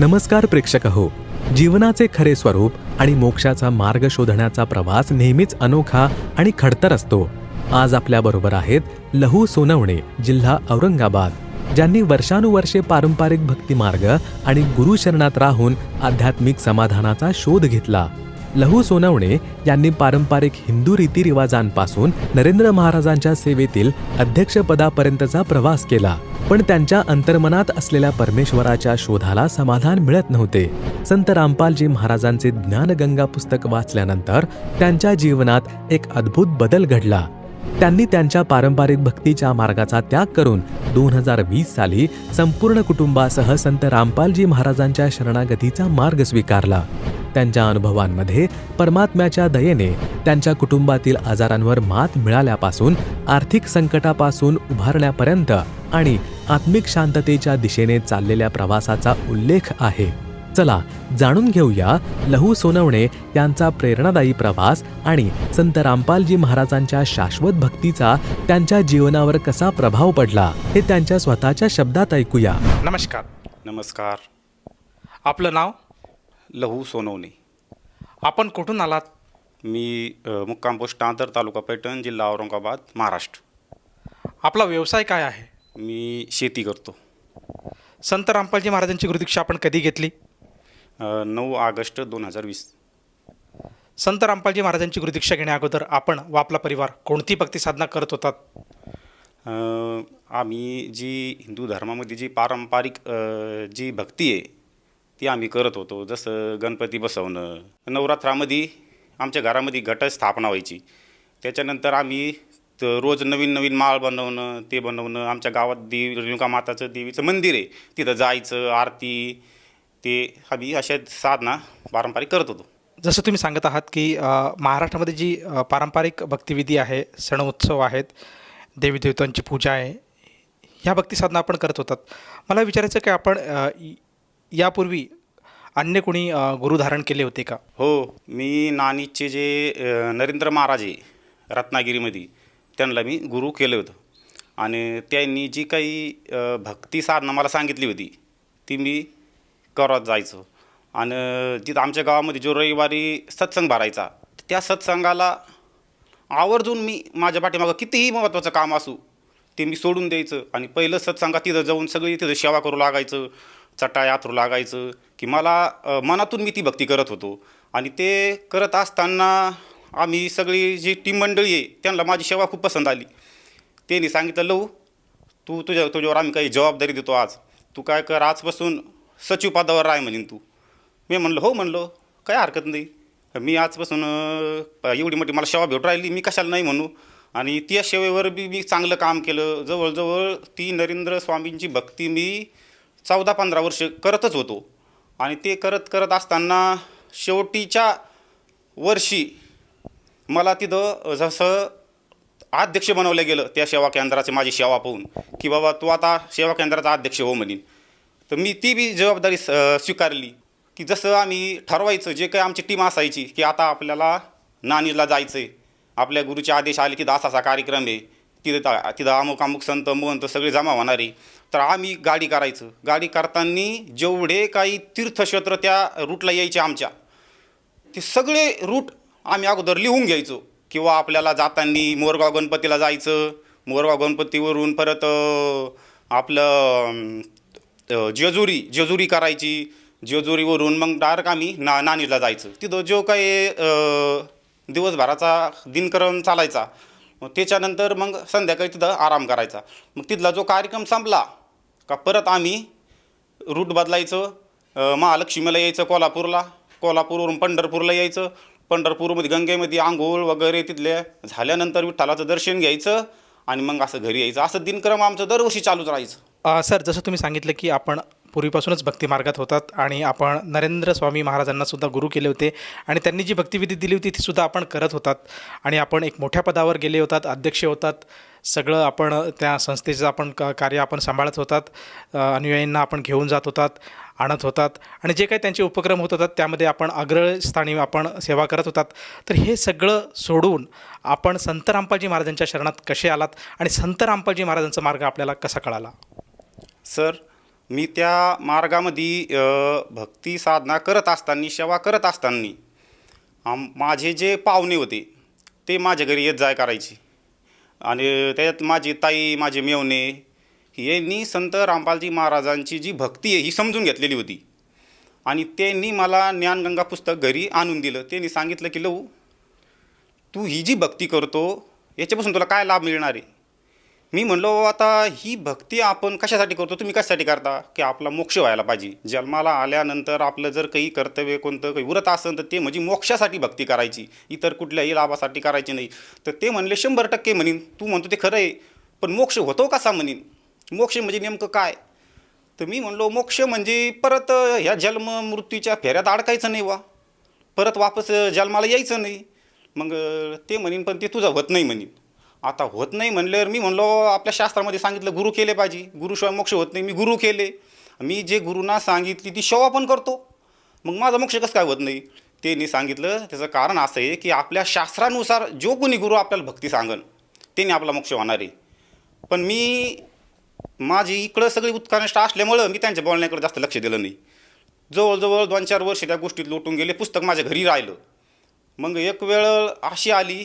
नमस्कार प्रेक्षक हो जीवनाचे खरे स्वरूप आणि मोक्षाचा मार्ग शोधण्याचा प्रवास नेहमीच अनोखा आणि खडतर असतो. आज आपल्याबरोबर आहेत लहू सोनवणे जिल्हा औरंगाबाद. ज्यांनी वर्षानुवर्षे पारंपरिक भक्ती मार्ग आणि गुरुशरणात राहून आध्यात्मिक समाधानाचा शोध घेतला. लहू सोनवणे यांनी पारंपरिक हिंदू रीतिरिवाजांपासून नरेंद्र महाराजांच्या सेवेतील अध्यक्षपदापर्यंतचा प्रवास केला. पण त्यांच्या अंतर्मनात असलेल्या परमेश्वराच्या शोधाला समाधान मिळत नव्हते. संत रामपालजी महाराजांचे ज्ञानगंगा पुस्तक वाचल्यानंतर त्यांच्या जीवनात एक अद्भुत बदल घडला. त्यांनी त्यांच्या पारंपरिक भक्तीच्या मार्गाचा त्याग करून दोन हजार वीस साली संपूर्ण कुटुंबासह संत रामपालजी महाराजांच्या शरणागतीचा मार्ग स्वीकारला. त्यांच्या अनुभवांमध्ये परमात्म्याच्या दयेने त्यांच्या कुटुंबातील आजारांवर मात मिळाल्यापासून आर्थिक संकटापासून उभारण्यापर्यंत आणि आत्मिक शांततेच्या दिशेने चाललेल्या प्रवासाचा उल्लेख आहे. चला जाणून घेऊया लहू सोनवणे यांचा प्रेरणादायी प्रवास आणि संत रामपालजी महाराजांच्या शाश्वत भक्तीचा त्यांच्या जीवनावर कसा प्रभाव पडला हे त्यांच्या स्वतःच्या शब्दात ऐकूया. नमस्कार. नमस्कार. आपलं नाव? लहू सोनवणे. आपण कुठून आलात? मी मुक्काम पोस्ट आंतर तालुका पैठण जिल्हा औरंगाबाद महाराष्ट्र. आपला व्यवसाय काय आहे? मी शेती करतो. संत रामपालजी महाराजांची गुरुदीक्षा आपण कधी घेतली? नऊ ऑगस्ट दोन हजार वीस. संत रामपालजी महाराजांची गुरुदीक्षा घेण्या अगोदर आपण व आपला परिवार कोणती भक्ती साधना करत होतात? आम्ही जी हिंदू धर्मामध्ये जी पारंपरिक जी भक्ती आहे ती आम्ही करत होतो. जसं गणपती बसवणं नवरात्रामध्ये आमच्या घरामध्ये घट स्थापना व्हायची. त्याच्यानंतर आम्ही रोज नवीन नवीन माळ बनवणं ते बनवणं आमच्या गावात देवी रेणुका माताचं देवीचं मंदिर आहे तिथं जायचं आरती ते आम्ही अशा साधना पारंपरिक करत होतो. जसं तुम्ही सांगत आहात की अ, महाराष्ट्रामध्ये जी अ, पारंपरिक भक्तिविधी आहे सण उत्सव आहेत देवी देवतांची पूजा आहे ह्या भक्ती साधना आपण करत होतात. मला विचारायचं की आपण अ, इ- यापूर्वी अन्य कोणी अ, गुरु धारण केले होते का? हो मी नानीचे जे अ, नरेंद्र महाराज आहे रत्नागिरीमध्ये त्यांना मी गुरु केलं होतं. आणि त्यांनी जी काही अ, भक्ती साधना मला सांगितली होती ती मी करत जायचो. आणि जिथं आमच्या गावामध्ये जो रविवारी सत्संग भरायचा त्या सत्संगाला आवर्जून मी माझ्या पाठीमागं कितीही महत्त्वाचं काम असू ते मी सोडून द्यायचं. आणि पहिलं सत्संगात तिथं जाऊन सगळी तिथं सेवा करू लागायचं चटाय आथरू लागायचं की मला मनातून मी ती भक्ती करत होतो. आणि ते करत असताना आम्ही सगळी जी टीम मंडळी आहे त्यांना माझी सेवा खूप पसंत आली. त्यांनी सांगितलं लहू तू तुझ्या तुझ्यावर आम्ही काही जबाबदारी देतो आज. तू काय कर आजपासून सचिव पदावर राय म्हणेन तू. मी म्हणलं हो म्हणलो काय हरकत नाही. मी आजपासून एवढी मोठी मला सेवा भेट राहिली मी कशाला नाही म्हणू. आणि त्या सेवेवर बी मी चांगलं काम केलं. जवळजवळ ती नरेंद्र स्वामींची भक्ती मी चौदा पंधरा वर्ष करतच होतो. आणि ते करत करत असताना शेवटीच्या वर्षी मला तिथं जसं अध्यक्ष बनवलं गेलं त्या सेवा केंद्राची माझी सेवा पाहून की बाबा तू आता सेवा केंद्राचा अध्यक्ष हो म्हणीन. तर मी ती बी जबाबदारी स- स्वीकारली. की जसं आम्ही ठरवायचं जे काही आमची टीम असायची की आता आपल्याला नाणीला जायचं आहे आपल्या गुरुचे आदेश आले की असा असा कार्यक्रम आहे. तिथं तिथं अमुक अमुक संत महंत सगळे जमा होणार आहे. तर आम्ही गाडी करायचं. गाडी करताना जेवढे काही तीर्थक्षेत्र त्या रूटला यायचे आमच्या ते सगळे रूट आम्ही अगोदर लिहून घ्यायचो. किंवा आपल्याला जाताना मोरगाव गणपतीला जायचं. मोरगाव गणपतीवरून परत आपलं जेजुरी जेजुरी करायची. जेजुरीवरून मग डायरेक्ट आम्ही ना नाणीला जायचं. तिथं जो काही दिवसभराचा दिनक्रम चालायचा मग त्याच्यानंतर मग संध्याकाळी तिथं आराम करायचा. मग तिथला जो कार्यक्रम संपला का परत आम्ही रूट बदलायचं. महालक्ष्मीला यायचं कोल्हापूरला. कोल्हापूरवरून पंढरपूरला यायचं. पंढरपूरमध्ये गंगेमध्ये आंघोळ वगैरे तिथल्या झाल्यानंतर विठ्ठलाचं दर्शन घ्यायचं आणि मग असं घरी यायचं. असं दिनक्रम आमचं दरवर्षी चालूच राहायचं. सर जसं तुम्ही सांगितलं की आपण पूर्वीपासूनच भक्तिमार्गात होतात आणि आपण नरेंद्र स्वामी महाराजांनासुद्धा गुरु केले होते आणि त्यांनी जी भक्तिविधी दिली होती तीसुद्धा आपण करत होतात. आणि आपण एक मोठ्या पदावर गेले होतात अध्यक्ष होतात. सगळं आपण त्या संस्थेचं आपण क कार्य आपण सांभाळत होतात. अनुयायींना आपण घेऊन जात होतात आणत होतात. आणि जे काही त्यांचे उपक्रम होत होतात त्यामध्ये आपण अग्रस्थानी आपण सेवा करत होतात. तर हे सगळं सोडून आपण संत रामपालजी महाराजांच्या शरणात कसे आलात? आणि संत रामपालजी महाराजांचा मार्ग आपल्याला कसा कळाला? सर मी त्या मार्गामध्ये भक्ती साधना करत असताना सेवा करत असताना आम माझे जे पाहुणे होते ते माझ्या घरी येत जाय करायचे. आणि त्याच्यात माझी ताई माझे मेवणे यांनी संत रामपालजी महाराजांची जी भक्ती आहे ही समजून घेतलेली होती. आणि त्यांनी मला ज्ञानगंगा पुस्तक घरी आणून दिलं. त्यांनी सांगितलं की लहू तू ही जी भक्ती करतो याच्यापासून तुला काय लाभ मिळणार आहे? मी म्हणलो आता ही भक्ती आपण कशासाठी करतो? तुम्ही कशासाठी करता? की आपला मोक्ष व्हायला पाहिजे. जन्माला आल्यानंतर आपलं जर काही कर्तव्य कोणतं काही व्रत असेल तर ते म्हणजे मोक्षासाठी भक्ती करायची. इतर कुठल्याही लाभासाठी करायची नाही. तर ते म्हणले शंभर टक्के म्हणीन. तू म्हणतो ते खरं आहे पण मोक्ष होतो कसा म्हणीन? मोक्ष म्हणजे नेमकं काय? तर मी म्हणलो मोक्ष म्हणजे परत ह्या जन्म मृत्यूच्या फेऱ्यात अडकायचं नाही वा परत वापस जन्माला यायचं नाही. मग ते म्हणीन पण ते तुझं होत नाही म्हणीन. आता होत नाही म्हणल्यावर मी म्हणलो आपल्या शास्त्रामध्ये सांगितलं गुरु केले पाहिजे. गुरुशिवाय मोक्ष होत नाही. मी गुरु केले. मी जे गुरुना सांगितली ती सेवा पण करतो. मग माझा मोक्ष कसं काय होत नाही? त्यांनी सांगितलं त्याचं कारण असं आहे की आपल्या शास्त्रानुसार जो कोणी गुरु आपल्याला भक्ती सांगन त्याने आपला मोक्ष होणार आहे. पण मी माझी इकडं सगळी उत्कनिष्ठ असल्यामुळं मी त्यांच्या बोलण्याकडे जास्त लक्ष दिलं नाही. जवळजवळ दोन चार वर्ष त्या गोष्टीत लोटून गेले पुस्तक माझ्या घरी राहिलं. मग एक वेळ अशी आली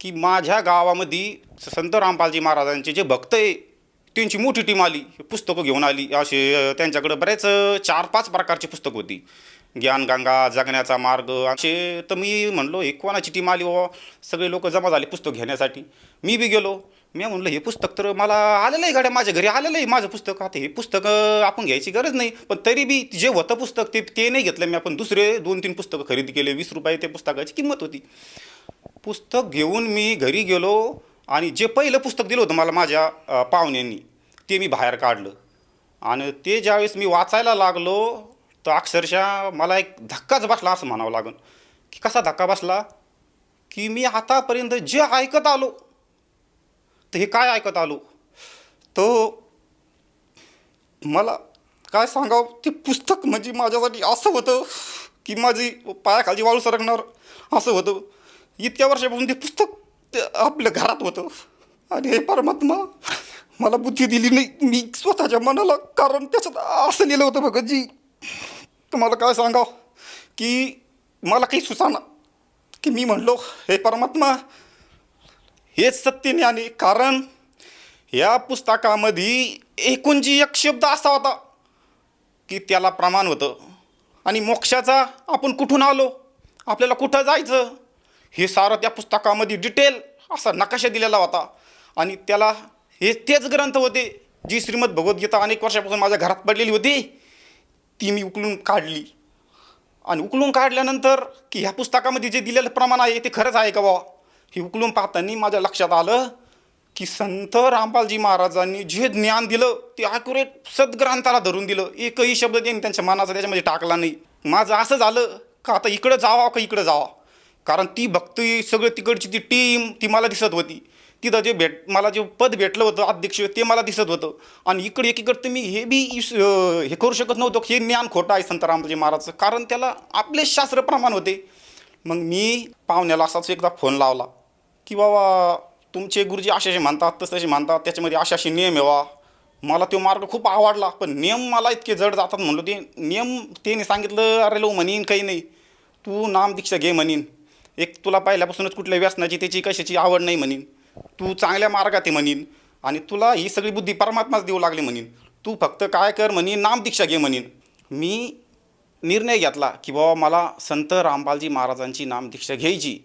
की माझ्या गावामध्ये संत रामपालजी महाराजांचे जे भक्त आहे त्यांची मोठी टीम आली पुस्तकं घेऊन आली. असे त्यांच्याकडं बरेच चार पाच प्रकारची पुस्तकं होती. ज्ञानगंगा जगण्याचा मार्ग असे तर मी म्हणलो हे कोणाची टीम आली हो सगळे लोक जमा झाले पुस्तक घेण्यासाठी. मी बी गेलो. मी म्हणलं हे पुस्तक तर मला आलेलं आहे गाड्या माझ्या घरी आलेलं आहे माझं पुस्तक. आता हे पुस्तक आपण घ्यायची गरज नाही. पण तरी बी जे होतं पुस्तक ते ते नाही घेतलं मी. आपण दुसरे दोन तीन पुस्तकं खरेदी केले. वीस रुपये ते पुस्तकाची किंमत होती. पुस्तक घेऊन मी घरी गेलो आणि जे पहिलं पुस्तक दिलं होतं मला माझ्या पाहुण्यांनी ते मी बाहेर काढलं. आणि ते ज्यावेळेस मी वाचायला लागलो तर अक्षरशः मला एक धक्काच बसला असं म्हणावं लागेल की कसा धक्का बसला? की मी आतापर्यंत जे ऐकत आलो तर हे काय ऐकत आलो? तो मला काय सांगावं? ते पुस्तक म्हणजे माझ्यासाठी असं होतं की माझी पायाखालची वाळू सरकणार असं होतं. इतक्या वर्षापासून ते पुस्तक ते आपल्या घरात होतं. आणि हे परमात्मा मला बुद्धी दिली नाही मी स्वतःच्या मनाला कारण त्याच्यात असं लिहिलं होतं भगतजी. तुम्हाला काय सांगावं? की मला काही सुचाना की मी म्हणलो हे परमात्मा हेच सत्य ज्ञाने कारण या पुस्तकामध्ये एकूण जी एक शब्द असा होता की त्याला प्रमाण होतं. आणि मोक्षाचा आपण कुठून आलो? आपल्याला कुठं जायचं? हे सारं त्या पुस्तकामध्ये डिटेल असा नकाशा दिलेला होता. आणि त्याला हे तेच ग्रंथ होते जी श्रीमद भगवद्गीता अनेक वर्षापासून माझ्या घरात पडलेली होती. ती मी उकलून काढली. आणि उकलून काढल्यानंतर की ह्या पुस्तकामध्ये जे दिलेलं प्रमाण आहे ते खरंच आहे का बाबा हे उकलून पाहताना माझ्या लक्षात आलं की संत रामपालजी महाराजांनी जे ज्ञान दिलं ते ॲक्युरेट सद्ग्रंथाला धरून दिलं. एकही शब्द त्यांनी त्यांच्या मनाचा त्याच्यामध्ये टाकला नाही. माझं असं झालं का आता इकडं जावा का इकडं जावा? कारण ती भक्ती सगळं तिकडची ती टीम ती मला दिसत होती. तिथं जे भेट मला जे पद भेटलं होतं अध्यक्ष ते मला दिसत होतं. आणि इकडे एकीकडे तर मी हे बी हे करू शकत नव्हतो की हे ज्ञान खोटं आहे संत रामजी महाराजचं. कारण त्याला आपले शास्त्र प्रमाण होते. मग मी पाहुण्याला असाच एकदा फोन लावला की बाबा तुमचे गुरुजी असे म्हणतात तसे म्हणतात त्याच्यामध्ये अशाशी नियम यावा मला तो मार्ग खूप आवडला पण नियम मला इतके जड जातात म्हणलो ते नियम त्याने सांगितलं अरे लो म्हणीन काही नाही. तू नाम दीक्षा घे म्हणीन. एक तुला पहिल्यापासूनच कुठल्या व्यसनाची त्याची कशाची आवड नाही म्हणीन. तू चांगल्या मार्गात आहे म्हणीन. आणि तुला ही सगळी बुद्धी परमात्माच देऊ लागली म्हणीन. तू फक्त काय कर म्हणीन नामदीक्षा घे म्हणीन. मी निर्णय घेतला की बाबा मला संत रामपालजी महाराजांची नामदीक्षा घ्यायची.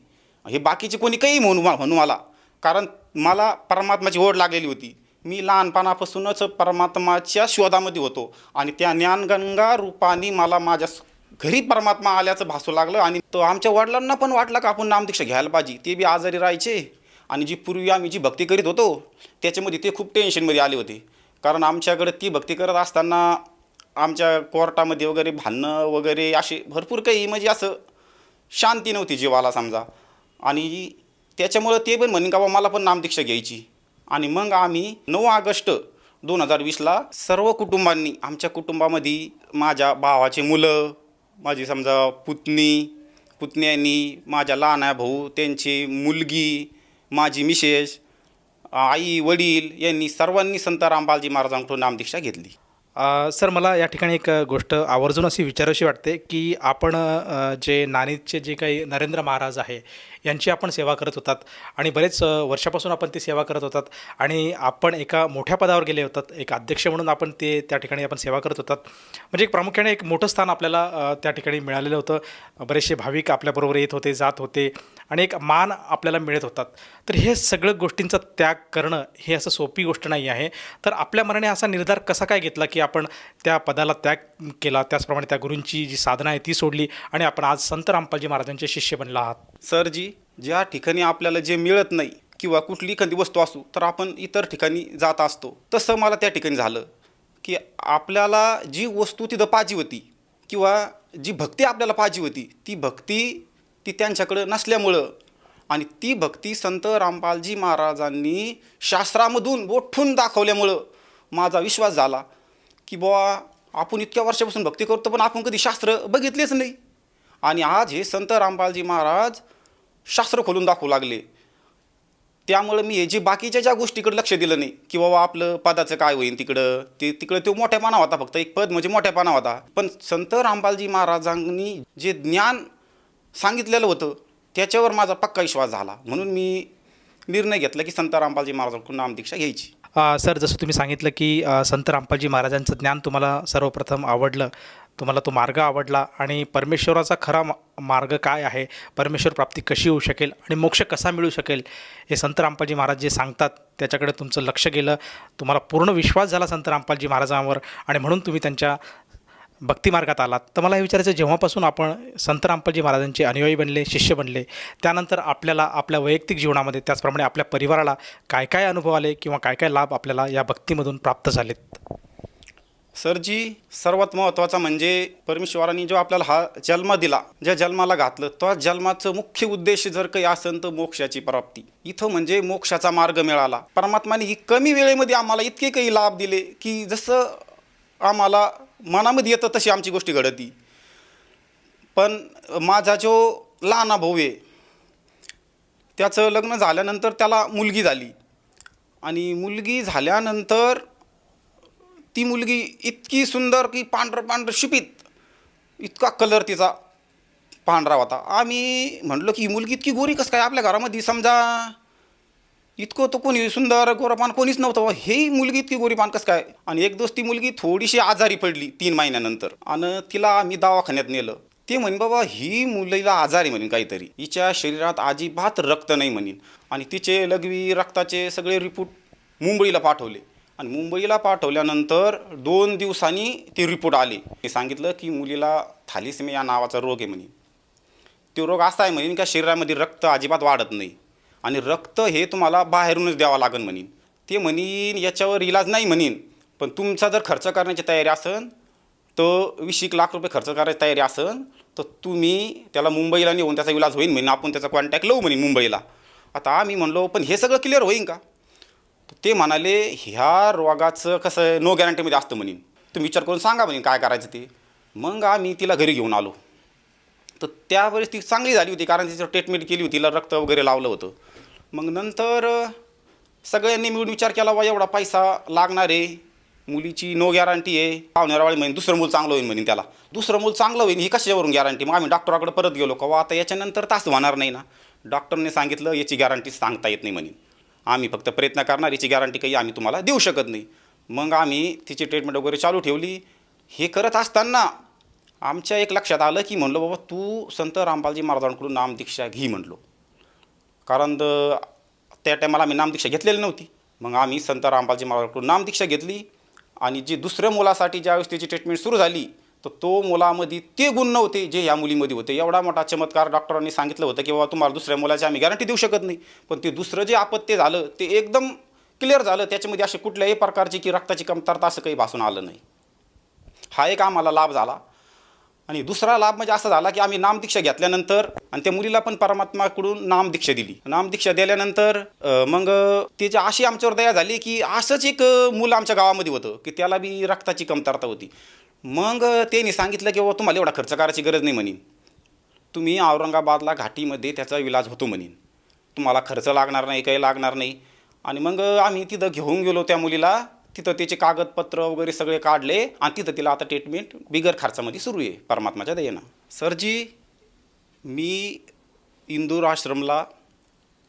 हे बाकीचे कोणी काही म्हणू म्हणू मला कारण मला परमात्माची ओढ लागलेली होती. मी लहानपणापासूनच परमात्माच्या शोधामध्ये होतो. आणि त्या ज्ञानगंगा रूपाने मला माझ्या घरी परमात्मा आल्याचं भासू लागलं आणि तो आमच्या वडिलांना पण वाटलं का आपण नामदीक्षा घ्यायला पाहिजे. ते बी आजारी राहायचे. आणि जी पूर्वी आम्ही जी भक्ती करीत होतो त्याच्यामध्ये ते खूप टेन्शनमध्ये आले होते. कारण आमच्याकडे ती भक्ती करत असताना आमच्या कोर्टामध्ये वगैरे भांडणं वगैरे असे भरपूर काही म्हणजे असं शांती नव्हती जीवाला समजा. आणि त्याच्यामुळं ते पण म्हणे का बा मला पण नामदीक्षा घ्यायची. आणि मग आम्ही नऊ ऑगस्ट दोन हजार वीसला सर्व कुटुंबांनी आमच्या कुटुंबामध्ये माझ्या भावाचे मुलं माझी समजा पुतणी पुतण्यांनी माझ्या लहान भाऊ त्यांची मुलगी माझी मिसेस आई वडील यांनी सर्वांनी संत रामबालजी महाराजांकडून नामदीक्षा घेतली. सर मला या ठिकाणी एक गोष्ट आवर्जून अशी विचाराशी वाटते की आपण जे नाणीचे जे काही नरेंद्र महाराज आहे यांची आपण सेवा करत होतात. आणि बरेच वर्षापासून आपण ती सेवा करत होतात. आणि आपण एका मोठ्या पदावर गेले होतात. एक अध्यक्ष म्हणून आपण ते त्या ठिकाणी आपण सेवा करत होतात. म्हणजे एक प्रामुख्याने एक मोठं स्थान आपल्याला त्या ठिकाणी मिळालेलं होतं. बरेचसे भाविक आपल्याबरोबर येत होते जात होते. आणि एक मान आपल्याला मिळत होतात तर हे सगळं गोष्टींचा त्याग करणं हे असं सोपी गोष्ट नाही आहे. तर आपल्या मनाने असा निर्धार कसा काय घेतला की आपण त्या पदाला त्याग केला? त्याचप्रमाणे त्या गुरूंची जी साधना आहे ती सोडली. आणि आपण आज संत रामपालजी महाराजांचे शिष्य बनला आहात. सर जी ज्या ठिकाणी आपल्याला जे मिळत नाही किंवा कुठली एखादी वस्तू असू तर आपण इतर ठिकाणी जात असतो. तसं मला त्या ठिकाणी झालं की आपल्याला जी वस्तू तिथं पाहिजे होती किंवा जी भक्ती आपल्याला पाहिजे होती ती भक्ती ती त्यांच्याकडं नसल्यामुळं आणि ती भक्ती संत रामपालजी महाराजांनी शास्त्रामधून बोठून दाखवल्यामुळं माझा विश्वास झाला की बुवा आपण इतक्या वर्षापासून भक्ती करतो पण आपण कधी शास्त्र बघितलेच नाही. आणि आज हे संत रामपालजी महाराज शास्त्र खोलून दाखवू लागले. त्यामुळं मी हे जे बाकीच्या ज्या गोष्टीकडे लक्ष दिलं नाही की बाबा आपलं पदाचं काय होईल तिकडं ते तिकडं तो मोठ्यापणा होता फक्त एक पद म्हणजे मोठ्यापणा होता. पण संत रामपालजी महाराजांनी जे ज्ञान सांगितलेलं होतं त्याच्यावर माझा पक्का विश्वास झाला. म्हणून मी निर्णय घेतला की संत रामपालजी महाराजांकडून नामदीक्षा घ्यायची. सर जसं तुम्ही सांगितलं की संत रामपालजी महाराजांचं ज्ञान तुम्हाला सर्वप्रथम आवडलं तुम्हाला तो मार्ग आवडला आणि परमेश्वराचा खरा मार्ग काय आहे? परमेश्वर प्राप्ती कशी होऊ शकेल आणि मोक्ष कसा मिळू शकेल? हे संत रामपालजी महाराज जे सांगतात त्याच्याकडे तुमचं लक्ष गेलं. तुम्हाला पूर्ण विश्वास झाला संत रामपालजी महाराजांवर आणि म्हणून तुम्ही त्यांच्या भक्तिमार्गात आलात. तर मला हे विचारायचं जेव्हापासून आपण संत रामपालजी महाराजांचे अनुयायी बनले शिष्य बनले त्यानंतर आपल्याला आपल्या वैयक्तिक जीवनामध्ये त्याचप्रमाणे आपल्या परिवाराला काय काय अनुभव आले किंवा काय काय लाभ आपल्याला या भक्तीमधून प्राप्त झालेत? सरजी सर्वात महत्त्वाचा म्हणजे परमेश्वरांनी जो आपल्याला हा जन्म दिला ज्या जन्माला घातलं त्या जन्माचं मुख्य उद्देश जर काही असेल तर मोक्षाची प्राप्ती. इथं म्हणजे मोक्षाचा मार्ग मिळाला. परमात्माने ही कमी वेळेमध्ये आम्हाला इतके काही लाभ दिले की जसं आम्हाला मनामध्ये येतं तशी आमची गोष्टी घडती. पण माझा जो लहान भाऊ आहे त्याचं लग्न झाल्यानंतर त्याला मुलगी झाली. आणि मुलगी झाल्यानंतर ती मुलगी इतकी सुंदर की पांढरं पांढरं शिपीत इतका कलर तिचा पांढरा होता. आम्ही म्हणलो की ही मुलगी इतकी गोरी कसं काय आपल्या घरामध्ये समजा इतकं तो कोणी सुंदर गोरापान कोणीच नव्हतं. हे मुलगी इतकी गोरीपान कसं काय? आणि एक दिवस ती मुलगी थोडीशी आजारी पडली तीन महिन्यानंतर. आणि तिला आम्ही दवाखान्यात नेलं. ते म्हणे बाबा ही मुलीला आजारी म्हणेन काहीतरी. हिच्या शरीरात अजिबात रक्त नाही म्हणेन. आणि तिचे लघवी रक्ताचे सगळे रिपोर्ट मुंबईला पाठवले. आणि मुंबईला पाठवल्यानंतर दोन दिवसांनी ते रिपोर्ट आले. ते सांगितलं की मुलीला थालिसेमिया नावाचा रोग आहे म्हणे. तो रोग असा आहे म्हणेन का शरीरामध्ये रक्त अजिबात वाढत नाही. आणि रक्त हे तुम्हाला बाहेरूनच द्यावं लागेल म्हणेन ते म्हणीन याच्यावर इलाज नाही म्हणेन पण तुमचा जर खर्च करण्याची तयारी असेल तर वीस एक लाख रुपये खर्च करायची तयारी असेल तर तुम्ही त्याला मुंबईला नेऊन त्याचा इलाज होईल म्हणून आपण त्याचा कॉन्टॅक्ट लावू म्हणे मुंबईला. आता आम्ही म्हणलो पण हे सगळं क्लिअर होईन का? ते म्हणाले ह्या रोगाचं कसं आहे नो गॅरंटीमध्ये असतं म्हणेन तुम्ही विचार करून सांगा म्हणेन काय करायचं ते? मग आम्ही तिला घरी घेऊन आलो. तर त्यावेळेस ती चांगली झाली होती कारण तिचं ट्रीटमेंट केली होती तिला रक्त वगैरे लावलं होतं. मग नंतर सगळ्यांनी मिळून विचार केला बा एवढा पैसा लागणार आहे. मुलीची नो गॅरंटी आहे. पाहुण्यारावाळी म्हणे दुसरं मूल चांगलं होईल म्हणे त्याला. दुसरं मूल चांगलं होईल ही कशावरून गॅरंटी मग आम्ही डॉक्टराकडे परत गेलो का आता याच्यानंतर तास होणार नाही ना. डॉक्टरने सांगितलं याची गॅरंटी सांगता येत नाही म्हणे. आम्ही फक्त प्रयत्न करणार याची गॅरंटी काही आम्ही तुम्हाला देऊ शकत नाही. मग आम्ही तिची ट्रीटमेंट वगैरे चालू ठेवली. हे करत असताना आमच्या एक लक्षात आलं की म्हणलो बाबा तू संत रामपालजी महाराजांकडून नामदीक्षा घे म्हणलो. कारण द- त्या टायमाला आम्ही नामदीक्षा घेतलेली नव्हती. मग आम्ही संत रामपालजी महाराजांकडून नामदीक्षा घेतली. आणि जी दुसऱ्या मुलासाठी ज्यावेळेस त्याची ट्रीटमेंट सुरू झाली तर तो मुलामध्ये ते गुण नव्हते जे या मुलीमध्ये होते. एवढा मोठा चमत्कार डॉक्टरांनी सांगितलं होतं की बाबा तुम्हाला दुसऱ्या मुलाची आम्ही गॅरंटी देऊ शकत नाही. पण ते दुसरं जे आपत्य झालं ते एकदम क्लिअर झालं. त्याच्यामध्ये असे कुठल्याही प्रकारची की रक्ताची कमतरता असं काही भासून आलं नाही. हा एक आम्हाला लाभ झाला. आणि दुसरा लाभ म्हणजे असा झाला की आम्ही नामदीक्षा घेतल्यानंतर आणि त्या मुलीला पण परमात्माकडून नामदीक्षा दिली. नामदीक्षा दिल्यानंतर मग त्याची अशी आमच्यावर दया झाली की असंच एक मुलं आमच्या गावामध्ये होतं की त्याला बी रक्ताची कमतरता होती. मग त्यांनी सांगितलं की बाबा तुम्हाला एवढा खर्च करायची गरज नाही म्हणेन तुम्ही औरंगाबादला घाटीमध्ये त्याचा इलाज होतो म्हणेन तुम्हाला खर्च लागणार नाही काही लागणार नाही. आणि मग आम्ही तिथं घेऊन गेलो त्या मुलीला. तिथं त्याचे कागदपत्र वगैरे सगळे काढले आणि तिथं तिला आता ट्रीटमेंट बिगर खर्चामध्ये सुरू आहे परमात्माच्या दयेनं. सरजी मी इंदूर आश्रमला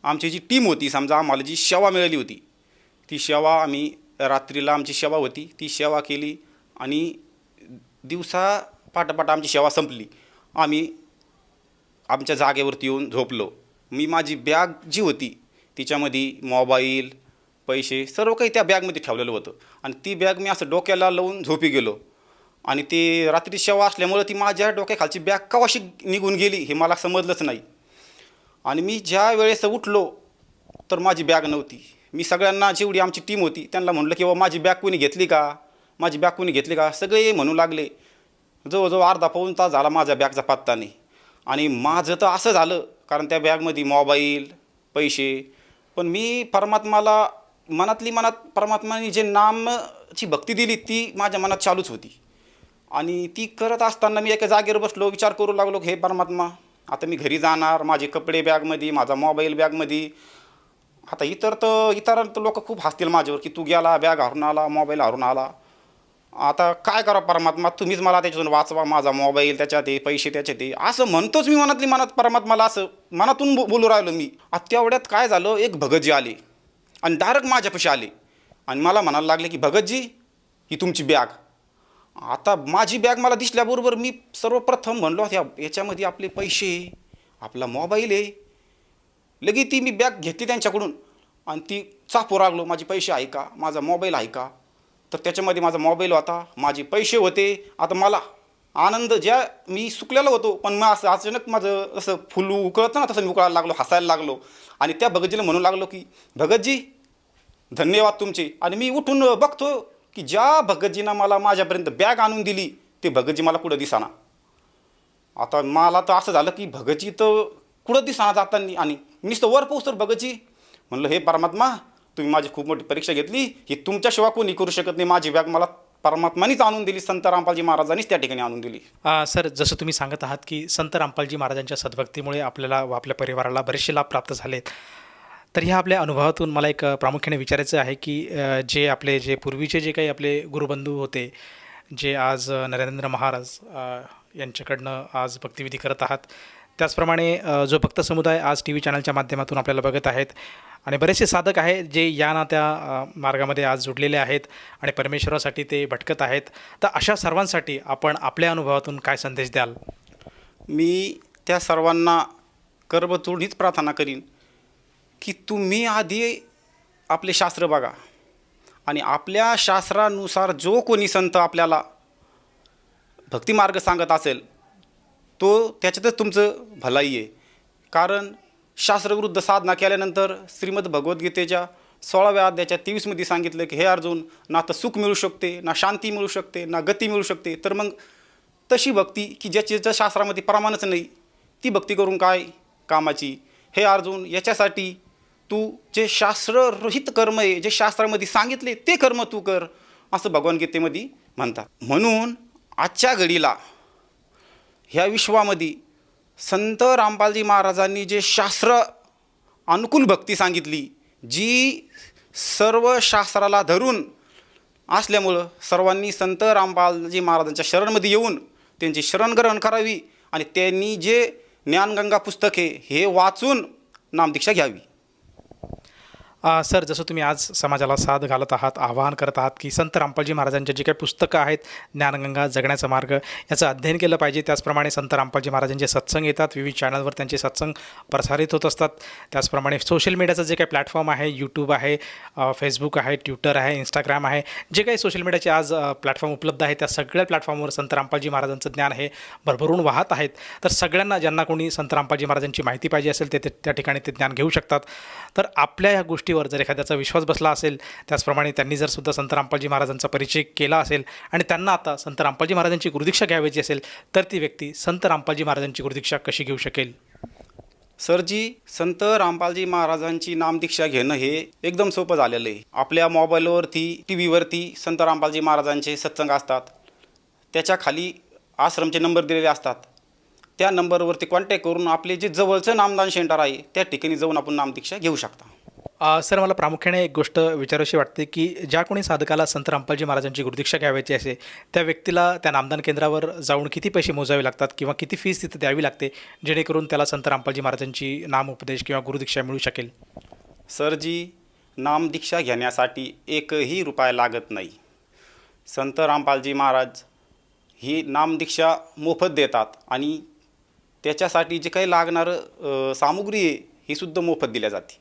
आमची जी टीम होती समजा आम्हाला जी सेवा मिळाली होती ती सेवा आम्ही रात्रीला आमची सेवा होती ती सेवा केली आणि दिवसा पाटापाट आमची सेवा संपली. आम्ही आमच्या जागेवरती येऊन झोपलो. मी माझी बॅग जी होती तिच्यामध्ये मोबाईल पैसे सर्व काही त्या बॅगमध्ये ठेवलेलं होतं. आणि ती बॅग मी असं डोक्याला लावून झोपी गेलो. आणि ते रात्री शेवा असल्यामुळं ती माझ्या डोक्याखालची बॅग कवाशी निघून गेली हे मला समजलंच नाही. आणि मी ज्या वेळेस उठलो तर माझी बॅग नव्हती. मी सगळ्यांना जेवढी आमची टीम होती त्यांना म्हणलं की बाबा माझी बॅग कोणी घेतली का? माझी बॅग कोणी घेतली का? सगळे म्हणू लागले. जवळजवळ अर्धा पाऊण तास झाला माझ्या बॅगचा पत्ता नाही आणि माझं तर असं झालं कारण त्या बॅगमध्ये मोबाईल पैसे. पण मी परमात्माला मनातली मनात परमात्माने जे नामची भक्ती दिली ती माझ्या मनात चालूच होती. आणि ती करत असताना मी एका जागेवर बसलो विचार करू लागलो की हे परमात्मा आता मी घरी जाणार माझे कपडे बॅगमध्ये माझा मोबाईल बॅगमध्ये. आता इतर तर इतर तर लोक खूप हसतील माझ्यावर की तू गेला बॅग हरून आला मोबाईल हरून आला. आता काय करा परमात्मा? तुम्हीच मला त्याच्यातून वाचवा माझा मोबाईल त्याच्यात आहे पैसे त्याच्यात ते असं म्हणतोच मी मनातली मनात परमात्माला असं मनातून बो बोलू राहिलो मी. तेवढ्यात काय झालं? एक भगतजी आले. आणि डायरेक्ट माझ्यापाशी आले. आणि मला म्हणायला लागले की भगतजी ही तुमची बॅग आता माझी बॅग मला दिसल्याबरोबर मी सर्वप्रथम म्हणलो ह्या याच्यामध्ये आपले पैसे आपला मोबाईल आहे. लगेच ती मी बॅग घेतली त्यांच्याकडून. आणि ती चापू लागलो माझे पैसे आहे का? माझा मोबाईल आहे का? तर त्याच्यामध्ये माझा मोबाईल होता माझे पैसे होते. आता मला आनंद ज्या मी सुकलेला होतो पण मग असं अचानक माझं असं फुल उकळतं ना तसं मी उकळायला लागलो हसायला लागलो. आणि त्या भगतजीला म्हणू लागलो की भगतजी धन्यवाद तुमचे. आणि मी उठून बघतो की ज्या भगतजीनं मला माझ्यापर्यंत बॅग आणून दिली ते भगतजी मला कुठं दिसाना. आता मला तर असं झालं की भगतजी तर कुठं दिसाना जाताना आणि नुसतं वर पोहोचतो भगतजी. म्हणलं हे परमात्मा तुम्ही माझी खूप मोठी परीक्षा घेतली ही तुमच्याशिवाय कोणी करू शकत नाही. माझी बॅग मला परमात्मानीच आणून दिली संत रामपालजी महाराजांनीच त्या ठिकाणी आणून दिली. आ, सर जसं तुम्ही सांगत आहात की संत रामपालजी महाराजांच्या सद्भक्तीमुळे आपल्याला व आपल्या परिवाराला बरेचसे लाभ प्राप्त झालेत. तर ह्या आपल्या अनुभवातून मला एक प्रामुख्याने विचारायचं आहे की अ, जे आपले जे पूर्वीचे जे काही आपले गुरुबंधू होते जे आज अ, नरेंद्र महाराज अ, यांच्याकडनं आज भक्तिविधी करत आहात त्याचप्रमाणे जो भक्त समुदाय आज टी व्ही चॅनलच्या माध्यमातून आपल्याला बघत आहेत आणि बरेचसे साधक आहेत जे या ना त्या मार्गामध्ये आज जुडलेले आहेत आणि परमेश्वरासाठी ते भटकत आहेत. तर अशा सर्वांसाठी आपण आपल्या अनुभवातून काय संदेश द्याल? मी त्या सर्वांना करबतूड हीच प्रार्थना करीन की तुम्ही आधी आपले शास्त्र बघा आणि आपल्या शास्त्रानुसार जो कोणी संत आपल्याला भक्तिमार्ग सांगत असेल तो त्याच्यातच तुमचं भलाई आहे. कारण शास्त्रविरुद्ध साधना केल्यानंतर श्रीमद भगवद्गीतेच्या सोळाव्या अध्याच्या तेवीसमध्ये सांगितलं की हे अर्जुन ना तर सुख मिळू शकते ना शांती मिळू शकते ना गती मिळू शकते. तर मग तशी भक्ती की ज्याची ज्या शास्त्रामध्ये प्रमाणच नाही ती भक्ती करून काय कामाची? हे अर्जुन याच्यासाठी तू जे शास्त्ररहित कर्म आहे जे शास्त्रामध्ये सांगितले ते कर्म तू कर असं भगवद्गीतेमध्ये म्हणतात. म्हणून आजच्या घडीला ह्या विश्वामध्ये संत रामपालजी महाराजांनी जे शास्त्र अनुकूल भक्ती सांगितली जी सर्व शास्त्राला धरून असल्यामुळं सर्वांनी संत रामपालजी महाराजांच्या शरणमध्ये येऊन त्यांची शरणग्रहण करावी आणि त्यांनी जे ज्ञानगंगा पुस्तके हे वाचून नामदीक्षा घ्यावी. सर जसं तुम्ही आज समाजाला साथ घालत आहात आवाहन करत आहात की संत रामपालजी महाराजांचे जे काही पुस्तकं आहेत ज्ञानगंगा जगण्याचा मार्ग याचं अध्ययन केलं पाहिजे. त्याचप्रमाणे संत रामपालजी महाराजांचे सत्संग येतात विविध चॅनलवर त्यांचे सत्संग प्रसारित होत असतात. त्याचप्रमाणे सोशल मीडियाचं जे काही प्लॅटफॉर्म आहे यूट्यूब आहे फेसबुक आहे ट्विटर आहे इंस्टाग्राम आहे जे काही सोशल मीडियाचे आज प्लॅटफॉर्म उपलब्ध आहे त्या सगळ्या प्लॅटफॉर्मवर संत रामपालजी महाराजांचं ज्ञान हे भरभरून वाहत आहेत. तर सगळ्यांना ज्यांना कोणी संत रामपालजी महाराजांची माहिती पाहिजे असेल ते ते त्या ठिकाणी ते ज्ञान घेऊ शकतात. तर आपल्या या गोष्टीवर जर एखाद्याचा विश्वास बसला असेल त्याचप्रमाणे त्यांनी जर सुद्धा संत रामपालजी महाराजांचा परिचय केला असेल आणि त्यांना आता संत रामपालजी महाराजांची गुरुदीक्षा घ्यावयाची असेल तर ती व्यक्ती संत रामपालजी महाराजांची गुरुदीक्षा कशी घेऊ शकेल? सरजी संत रामपालजी महाराजांची नामदीक्षा घेणं हे एकदम सोपं झालेलं आहे. आपल्या मोबाईलवरती टी व्हीवरती संत रामपालजी महाराजांचे सत्संग असतात. त्याच्याखाली आश्रमचे नंबर दिलेले असतात. त्या नंबरवरती कॉन्टॅक्ट करून आपले जे जवळचं नामदान सेंटर आहे त्या ठिकाणी जाऊन आपण नामदीक्षा घेऊ शकता. सर मला प्रामुख्याने एक गोष्ट विचारावीशी वाटते की ज्या कोणी साधकाला संत रामपालजी महाराजांची गुरुदीक्षा घ्यावयाची असे त्या व्यक्तीला त्या नामदान केंद्रावर जाऊन किती पैसे मोजावे लागतात किंवा किती फीस तिथे द्यावी लागते जेणेकरून त्याला संत रामपालजी महाराजांची नामोपदेश किंवा गुरुदीक्षा मिळू शकेल? सर जी नामदीक्षा घेण्यासाठी एकही रुपया लागत नाही. संत रामपालजी महाराज ही नामदीक्षा मोफत देतात आणि त्याच्यासाठी जे काही लागणारं सामुग्री आहे ही सुद्धा मोफत दिल्या जाते.